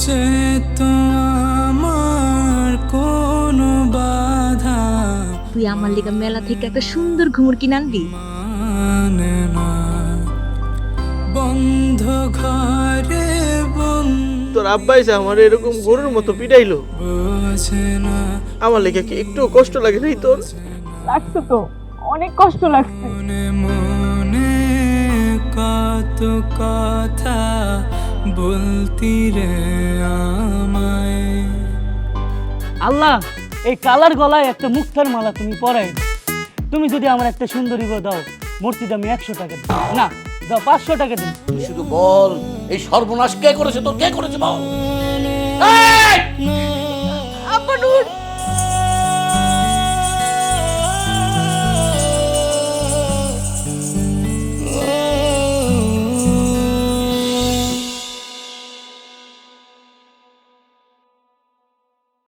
সে তো আমার কোনো বাধা তুই আমার লিগা মেলা থেকে একটা সুন্দর ঘুমুর কিনে আনবি। মানে না। বন্ধ ঘরে বন্ধ তোর আব্বা এসে আমার এরকম গরুর মতো পিটাইলো। বোঝে না। আমার লেগে কি একটু কষ্ট লাগে নাই তোর? লাগছে তো অনেক কষ্ট লাগছে। মনে মনে কত কথা বলতি রে আমায়। আল্লাহ এই কালার গলায় একটা মুক্তার মালা তুমি পরাই তুমি যদি আমার একটা সুন্দরী বউ দাও মূর্তি দামি একশো টাকা দিই। না দাও পাঁচশো টাকা দিন তুই শুধু বল এই সর্বনাশ কে করেছে তোর কে করেছে বল? আব্বা নূর।